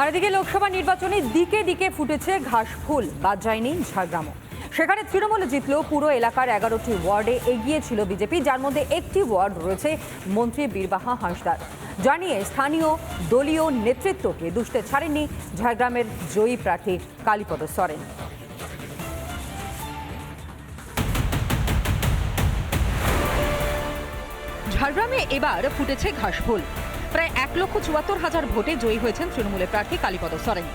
আর এদিকে লোকসভা নির্বাচনে দিকে দিকে ফুটেছে ঘাস ফুল, বাদ যায়নি ঝাড়গ্রামও। সেখানে তৃণমূল জিতলেও পুরো এলাকার এগারোটি ওয়ার্ডে এগিয়ে ছিল বিজেপি, যার মধ্যে একটি ওয়ার্ড রয়েছে মন্ত্রী বীরবাহা হাঁসদার। জানিয়ে স্থানীয় দলীয় নেতৃত্বকে দুষতে ছাড়েননি ঝাড়গ্রামের জয়ী প্রার্থী কালীপদ সরেন। ঝাড়গ্রামে এবার ফুটেছে ঘাসফুল প্রায় এক লক্ষ চুয়াত্তর হাজার ভোটে জয়ী হয়েছেন তৃণমূলের প্রার্থী কালীপদ সরেন।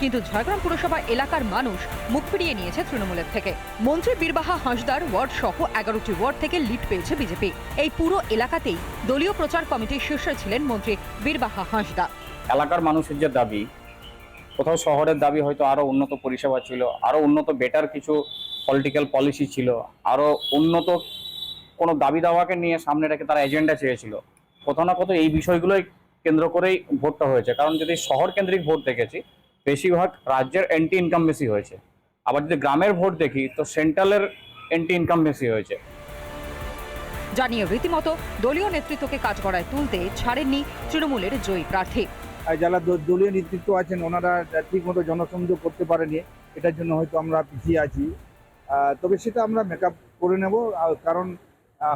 কিন্তু ঝাড়গ্রাম পুরসভা এলাকার মানুষ মুখ ফিরিয়ে নিয়েছে তৃণমূলের থেকে। মন্ত্রী বীরবাহা হাঁসদার ওয়ার্ড সহ এগারোটি ওয়ার্ড থেকে লিড পেয়েছে বিজেপি। এই পুরো এলাকাতেই দলীয় প্রচার কমিটির শীর্ষে ছিলেন মন্ত্রী বীরবাহা হাঁসদা। এলাকার মানুষের যে দাবি, কোথাও শহরের দাবি হয়তো আরও উন্নত পরিষেবা ছিল, আরও উন্নত বেটার কিছু পলিটিক্যাল পলিসি ছিল, আরও উন্নত কোনো দাবি দাওয়াকে নিয়ে সামনে রেখে তারা এজেন্ডা চেয়েছিল। কোথাও না কোথাও এই বিষয়গুলোই কেন্দ্র করেই ভোটটা হয়েছে। কারণ যদি শহর কেন্দ্রিক ভোট দেখেছি বেশিরভাগ রাজ্যের এন্টি ইনকাম বেশি হয়েছে। আবার যদি গ্রামের ভোট দেখি তো সেন্ট্রালের এন্টি ইনকাম বেশি হয়েছে। জানিয়ে রীতিমতো দলীয় নেতৃত্বকে কাজ করায় তুলতে ছাড়েননি তৃণমূলের জয়ী প্রার্থী। আর যারা দলীয় নেতৃত্ব আছেন ওনারা ঠিক মতো জনসংযোগ করতে পারেনি। এটার জন্য হয়তো আমরা পিছিয়ে আছি। তবে সেটা আমরা মেকআপ করে নেব আর কারণ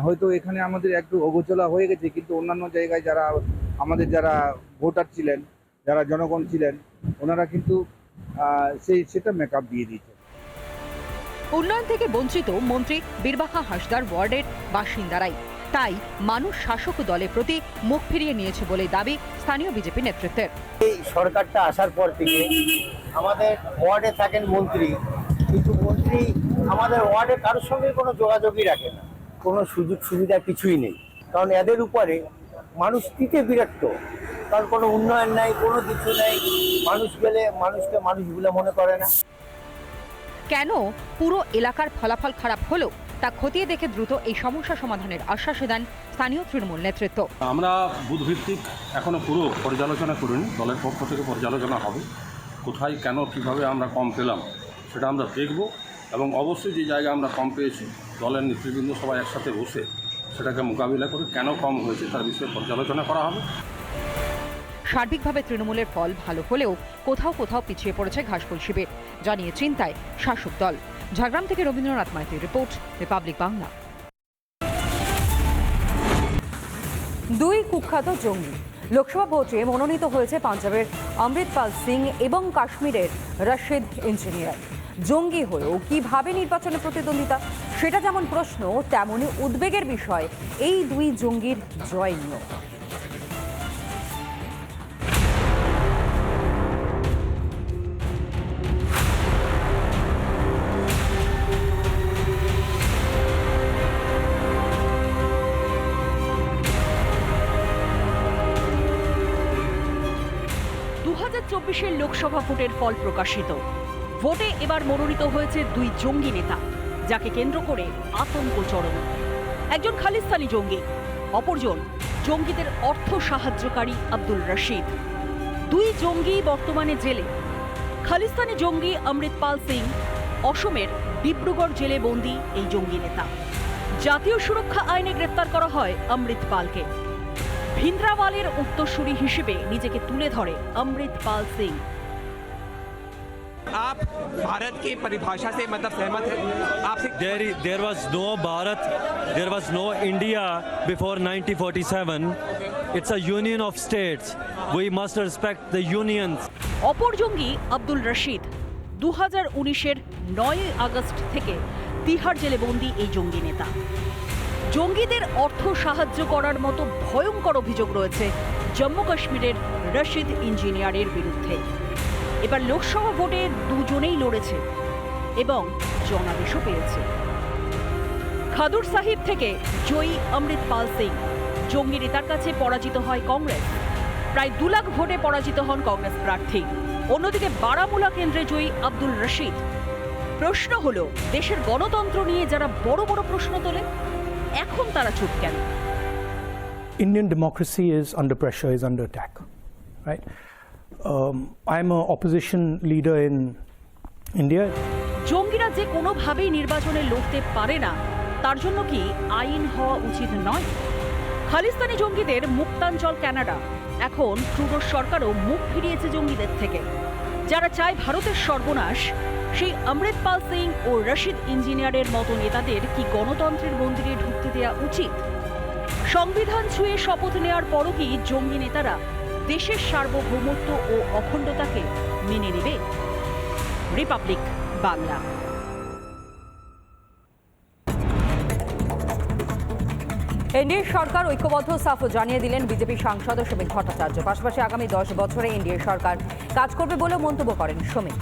হয়তো এখানে আমাদের একটু অগোচলা হয়ে গেছে কিন্তু অন্যান্য জায়গায় যারা আমাদের যারা ভোটার ছিলেন যারা জনগণ ছিলেন ওনারা কিন্তু আহ, সেই সেটা মেকআপ দিয়ে দিয়েছে। উন্নয়ন থেকে বঞ্চিত মন্ত্রী বীরবাহা হাসদার ওয়ার্ডের বাসিন্দারাই। তাই মানুষ শাসক দলের প্রতি মুখ ফিরিয়ে নিয়েছে বলে দাবি স্থানীয় বিজেপি নেতৃত্বের। এই সরকারটা আসার পর থেকে আমাদের ওয়ার্ডে থাকেন মন্ত্রী। কিন্তু মন্ত্রী আমাদের ওয়ার্ডে কারোর সঙ্গে কোনো যোগাযোগই রাখে না। কোনো সুযোগ সুবিধা কিছুই নেই। কারণ এদের উপরে মানুষ দিতে বিরক্ত। কারণ কোনো উন্নয়ন নাই কোনো কিছু নেই। মানুষ গেলে মানুষকে মানুষ বলে মনে করে না। কেন পুরো এলাকার ফলাফল খারাপ হলো তা খতিয়ে দেখে দ্রুত এই সমস্যা সমাধানের আশ্বাস দেন স্থানীয় তৃণমূল নেতৃত্ব। আমরা বুধভিত্তিক এখনও পুরো পর্যালোচনা করিনি দলের পক্ষ থেকে পর্যালোচনা হবে। কোথায় কেন কীভাবে আমরা কম পেলাম সেটা আমরা দেখব এবং অবশ্যই যে জায়গায় আমরা কম পেয়েছি দলের নেতৃবৃন্দ সবাই একসাথে বসে সেটাকে মোকাবিলা করে কেন কম হয়েছে তার বিষয়ে পর্যালোচনা করা হবে। সার্বিকভাবে তৃণমূলের ফল ভালো হলেও কোথাও কোথাও পিছিয়ে পড়েছে ঘাসফুল শিবির, জানিয়ে চিন্তায় শাসক দল। ঝাড়গ্রাম থেকে রবীন্দ্রনাথ মাইতির রিপোর্ট, রিপাবলিক বাংলা। দুই কুখ্যাত জঙ্গি লোকসভা ভোটে মনোনীত হয়েছে পাঞ্জাবের অমৃতপাল সিং এবং কাশ্মীরের রশিদ ইঞ্জিনিয়ার। জঙ্গি হয়েও কীভাবে নির্বাচনে প্রতিদ্বন্দ্বিতা? সেটা যেমন প্রশ্ন তেমনই উদ্বেগের বিষয়, এই দুই জঙ্গির জয় নিয়েও চব্বিশের লোকসভা ভোটের ফল প্রকাশিত। ভোটে এবার মনোনীত হয়েছে দুই জঙ্গি নেতা। যাকে কেন্দ্র করে আতঙ্ক চরম। একজন খালিস্তানি জঙ্গি, অপরজন জঙ্গিদের অর্থ সাহায্যকারী আব্দুল রশিদ। দুই জঙ্গি বর্তমানে জেলে। খালিস্তানি জঙ্গি অমৃতপাল সিং, অসমের ডিব্রুগড় জেলে বন্দী এই জঙ্গি নেতা। জাতীয় সুরক্ষা আইনে গ্রেপ্তার করা হয় অমৃতপালকে ভিন্দ্রাওয়ালের উত্তরসূরি হিসেবে নিজেকে তুলে ধরে অমৃতপাল সিং। आप भारत की परिभाषा से मतलब सहमत है आपसे There, i- there was no Bharat, there was no India before 1947. It's a union of states. We must respect the unions. অপর জঙ্গি আব্দুল রশিদ দু হাজার উনিশের নয় আগস্ট থেকে তিহার জেলে বন্দি এই জঙ্গি নেতা জঙ্গিদের অর্থ সাহায্য করার মতো ভয়ঙ্কর অভিযোগ রয়েছে জম্মু কাশ্মীরের রশিদ ইঞ্জিনিয়ারের বিরুদ্ধে এবার লোকসভা ভোটে দুজনেই লড়েছে এবং জনাদেশও পেয়েছে। খাদুর সাহিব থেকে জয়ী অমৃতপাল সিং। জঙ্গি নেতার কাছে পরাজিত হয় কংগ্রেস। প্রায় দু লাখ ভোটে পরাজিত হন কংগ্রেস প্রার্থী। অন্যদিকে বারামুলা কেন্দ্রে জয়ী আব্দুল রশিদ। প্রশ্ন হল দেশের গণতন্ত্র নিয়ে যারা বড় বড় প্রশ্ন তোলে এখন তারা চুপ কেন? Indian democracy is under pressure, is under attack, right? Um, I'm an opposition leader in India. জঙ্গিরা যে কোনোভাবেই নির্বাচনে লড়তে পারে না তার জন্য কি আইন হওয়া উচিত নয়? খালিস্তানি জঙ্গিদের মুক্তাঞ্চল কানাডা। এখন ট্রুডোর সরকারও মুখ ফিরিয়েছে জঙ্গিদের থেকে। যারা চায় ভারতের সর্বনাশ সেই অমৃতপাল সিং ও রশিদ ইঞ্জিনিয়ারের মতো নেতাদের কি গণতন্ত্রের মন্দিরে ঢুকতে দেওয়া উচিত? সংবিধান ছুঁয়ে শপথ নেওয়ার পরও কি জঙ্গি নেতারা দেশের সার্বভৌমত্ব ও অখণ্ডতাকে মেনে নেবে রিপাবলিক বাংলা। এনডিএ সরকার ঐক্যবদ্ধ, সাফ জানিয়ে দিলেন বিজেপি সাংসদ শ্রমিক ভট্টাচার্য। পাশাপাশি আগামী দশ বছরে এনডিএ সরকার কাজ করবে বলেও মন্তব্য করেন শ্রমিক।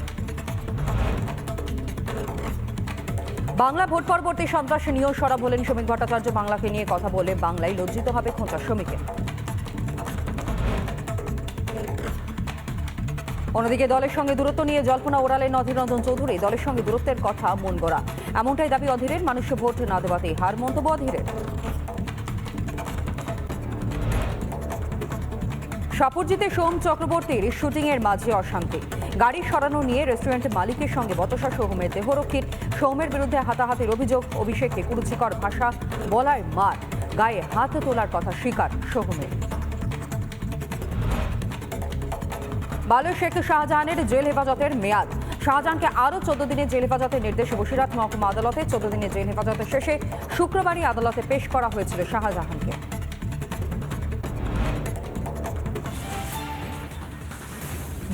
বাংলা ভোট পরবর্তী সন্ত্রাসী নিয়েও সরব হলেন শ্রমিক ভট্টাচার্য। বাংলাকে নিয়ে কথা বলে বাংলায় লজ্জিত হবে খোঁচা শ্রমিকের। অন্যদিকে দলের সঙ্গে দূরত্ব নিয়ে জল্পনা ওড়ালেন অধীর রঞ্জন চৌধুরী। দলের সঙ্গে দূরত্বের কথা মন গড়া। এমনটাই দাবি অধীরের। মানুষ ভোট না দেওয়াতেই হার মন্তব্য অধীরের। সাপুরজিতে সোম চক্রবর্তীর শুটিং এর মাঝে অশান্তি। গাড়ি সরানো নিয়ে রেস্টুরেন্ট মালিকের সঙ্গে বতসা সোহমের দেহরক্ষীর সৌমের বিরুদ্ধে হাতাহাতির অভিযোগ, অভিষেককে কুরুচিকর ভাষা বলায় মার, গায়ে হাত তোলার কথা স্বীকার সোহমের। বালু শেখ শাহজাহানের জেল হেফাজতের মেয়াদ। শাহজাহানকে আরও চোদ্দ দিনের জেল হেফাজতের নির্দেশে বসিরহাট মহকুমা আদালতে চোদ্দ দিনের জেল হেফাজতের শেষে শুক্রবারই আদালতে পেশ করা হয়েছিল শাহজাহানকে।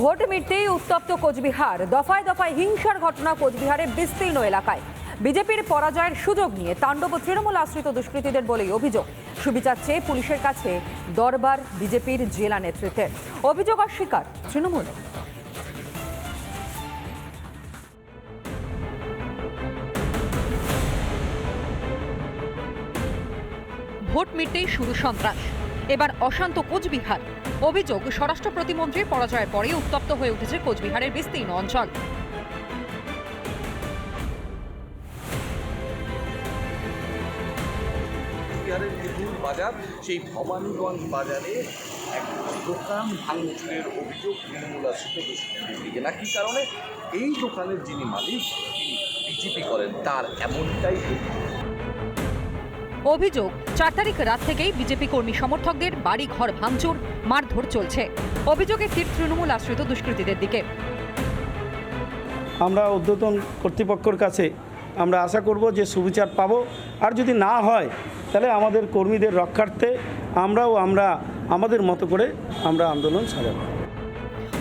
ভোট মিটতেই উত্তপ্ত কোচবিহার। দফায় দফায় হিংসার ঘটনা কোচবিহারের বিস্তীর্ণ এলাকায়। বিজেপির পরাজয়ের সুযোগ নিয়ে তাণ্ডব তৃণমূল আশ্রিত দুষ্কৃতীদের বলেই অভিযোগ। সুবিচার চেয়ে পুলিশের কাছে দরবার বিজেপির জেলা নেতৃত্বের। অভিযোগ অস্বীকার তৃণমূলের ভোট মিটতেই শুরু সন্ত্রাস। এবার অশান্ত কোচবিহার। অভিযোগ, স্বরাষ্ট্র প্রতিমন্ত্রীর পরাজয়ের পরে উত্তপ্ত হয়ে উঠেছে কোচবিহারের বিস্তীর্ণ অঞ্চল। বিহারের বাজার সেই ভবানীগঞ্জ বাজারে এক দোকান ভাঙচুরের অভিযোগ তৃণমূল দুষ্কৃতীদের দিকে। না কি কারণে? এই দোকানের যিনি মালিক তিনি বিজেপি করেন তার এমনটাই অভিযোগ। অভিযোগ চার তারিখ রাত থেকেই বিজেপি কর্মী সমর্থকদের বাড়ি ঘর ভাঙচুর মারধর চলছে। অভিযোগে তীর তৃণমূল আশ্রিত দুষ্কৃতীদের দিকে। আমরা ঊর্ধ্বতন কর্তৃপক্ষের কাছে আমরা আশা করব যে সুবিচার পাব। আর যদি না হয় তাহলে আমাদের কর্মীদের রক্ষার্থে আমরাও আমরা আমাদের মতো করে আমরা আন্দোলন সাজাবো।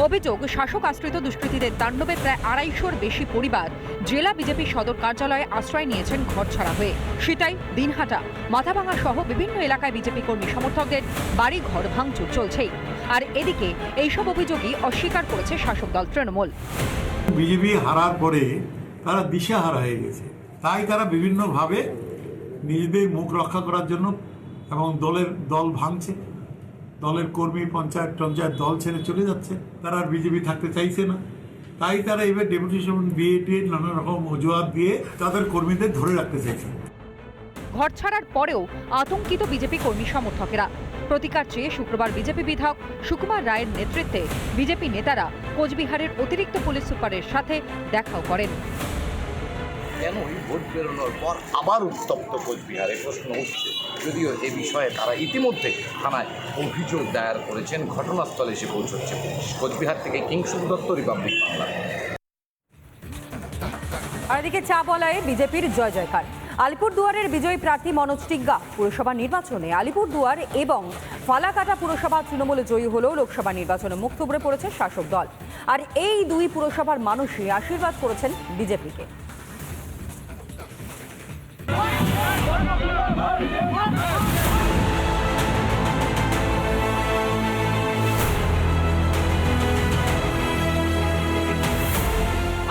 অভিযোগ শাসক আশ্রিত দুষ্কৃতীদের তাণ্ডবে প্রায় আড়াইশোর বেশি পরিবার জেলা বিজেপি সদর কার্যালয়ে আশ্রয় নিয়েছেন ঘর ছাড়া হয়ে। সেটাই দিনহাটা। মাথাভাঙা সহ বিভিন্ন এলাকায় বিজেপি কর্মী সমর্থকদের বাড়ি ঘর ভাঙচুর চলছেই। আর এদিকে এইসব অভিযোগই অস্বীকার করেছে শাসক দল তৃণমূল। বিজেপি হারার পরে তারা দিশাহারা হয়ে গেছে। তাই তারা বিভিন্নভাবে নিজেদের মুখ রক্ষা করার জন্য এবং দলের দল ভাঙছে। দলের কর্মী, পঞ্চায়েত, টঞ্চায়েত দল ছেড়ে চলে যাচ্ছে। তারা আর বিজেপি থাকতে চাইছে না। তাই তারা এবার ডেপুটেশন দিয়ে টিয়ে নানা রকম অজুহাত দিয়ে তাদের কর্মীদের ধরে রাখতে চাইছে। ঘর ছাড়ার পরেও আতঙ্কিত বিজেপি কর্মী সমর্থকেরা। প্রতিকার চেয়ে শুক্রবার বিজেপি বিধায়ক সুকুমার রায়ের নেতৃত্বে বিজেপি নেতারা কোচবিহারের অতিরিক্ত পুলিশ সুপারের সাথে দেখাও করেন। কেনই ভোট বেরোনোর পর আবার উত্তপ্ত কোচবিহারে প্রশ্ন উঠছে। যদিও এ বিষয়ে তারা ইতিমধ্যে থানায় অভিযোগ দায়ের করেছেন। ঘটনাস্থলে এসে পৌঁছচ্ছে পুলিশ। কোচবিহার থেকে কিংশুক দত্ত রিপাবলিক বাংলা আর এদিকে চা বলায় বিজেপির জয় জয়কার। আলিপুরদুয়ারের বিজয়ী প্রার্থী মনোজ টিগ্গা পুরসভা নির্বাচনে আলিপুরদুয়ার এবং ফালাকাটা পুরসভা তৃণমূলে জয়ী হলেও লোকসভা নির্বাচনে মুখ থুবড়ে পড়েছে শাসক দল। আর এই দুই পুরসভার মানুষই আশীর্বাদ করেছেন বিজেপিকে।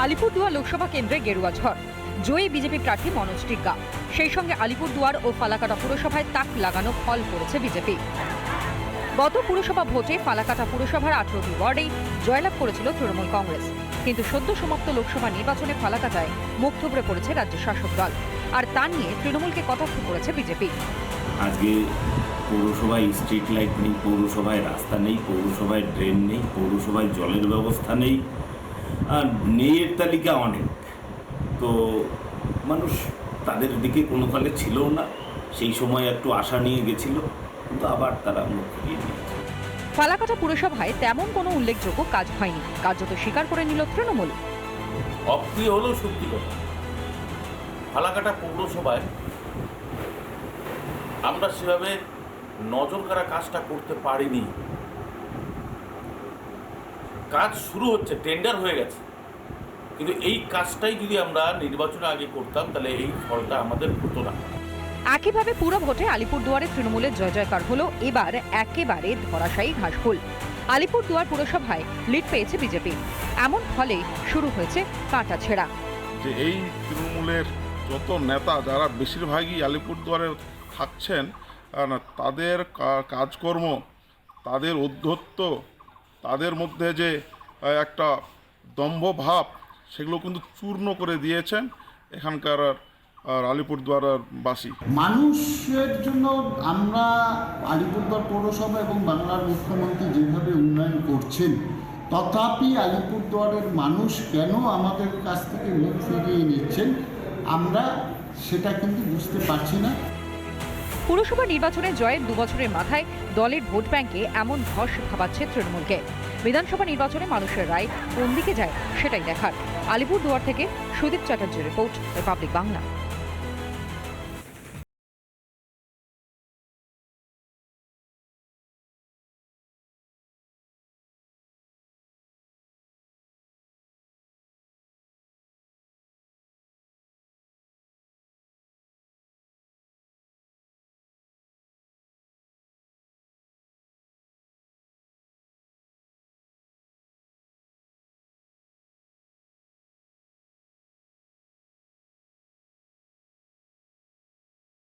আলিপুরদুয়ার লোকসভা কেন্দ্রে গেরুয়া ঝড়। জয়ী বিজেপি প্রার্থী মনোজ টিগ্গা। সেই সঙ্গে আলিপুরদুয়ার ও ফালাকাটা পুরসভায় তাক লাগানো ফল করেছে বিজেপি। গত পুরসভা ভোটে ফালাকাটা পুরসভার আঠারোটি ওয়ার্ডেই জয়লাভ করেছিল তৃণমূল কংগ্রেস। কিন্তু সদ্য সমাপ্ত লোকসভা নির্বাচনে ফালাকাটায় মুখ থুবড়ে পড়েছে রাজ্য শাসক দল। আর তা নিয়ে তৃণমূলকে কটাক্ষ করেছে বিজেপি। আজকে পৌরসভায় স্ট্রিট লাইট নেই পৌরসভায় রাস্তা নেই পৌরসভায় ড্রেন নেই পৌরসভায় জলের ব্যবস্থা নেই আর নেইয়ের তালিকা অনেক। তো মানুষ তাদের দিকে কোনো কালে ছিল না সেই সময় একটু আশা নিয়ে গেছিল কিন্তু আবার তারা মুখ ফিরিয়ে নিয়েছে। ফালাকাটা পুরসভায় তেমন কোনো উল্লেখযোগ্য কাজ হয়নি কার্যত স্বীকার করে নিল তৃণমূল। অপ্রিয় হলেও সত্যি কথা। ফালাকাটা পৌরসভায় আমরা সেভাবে নজর কাড়া কাজটা করতে পারিনি। কাজ শুরু হচ্ছে টেন্ডার হয়ে গেছে। কিন্তু এই কাজটাই যদি আমরা নির্বাচনের আগে করতাম তাহলে এই ফলটা আমাদের হতো না। একইভাবে পুরো ভোটে আলিপুরদুয়ারে তৃণমূলের জয় জয়কার হলো। এবার একেবারে ধরাশায়ী ঘাসফুল। আলিপুরদুয়ার পুরসভায় লিড পেয়েছে বিজেপি। এমন ফলে শুরু হয়েছে কাঁটা ছেঁড়া যে এই তৃণমূলের যত নেতা যারা বেশিরভাগই আলিপুরদুয়ারে থাকছেন তাদের কাজকর্ম, তাদের ঔদ্ধত্য তাদের মধ্যে যে একটা দম্ভ ভাব সেগুলো কিন্তু চূর্ণ করে দিয়েছেন এখানকার, আর আলিপুরদুয়ার বাসী। মানুষের জন্য আমরা আলিপুরদুয়ার পৌরসভা এবং বাংলার মুখ্যমন্ত্রী যেভাবে উন্নয়ন করছেন, তথাপি আলিপুরদুয়ারের মানুষ কেন আমাদের কাছ থেকে মুখ ফিরিয়ে নিচ্ছেন? আমরা সেটা কিন্তু বুঝতে পারছি না। পুরসভা নির্বাচনে জয়ের দুবছরের মাথায় দলের ভোট ব্যাংকে এমন ধস ভাবাচ্ছে তৃণমূলকে। বিধানসভা নির্বাচনে মানুষের রায় কোন দিকে যায় সেটাই দেখার। আলিপুরদুয়ার থেকে সুদীপ চ্যাটার্জির রিপোর্ট, রিপাবলিক বাংলা।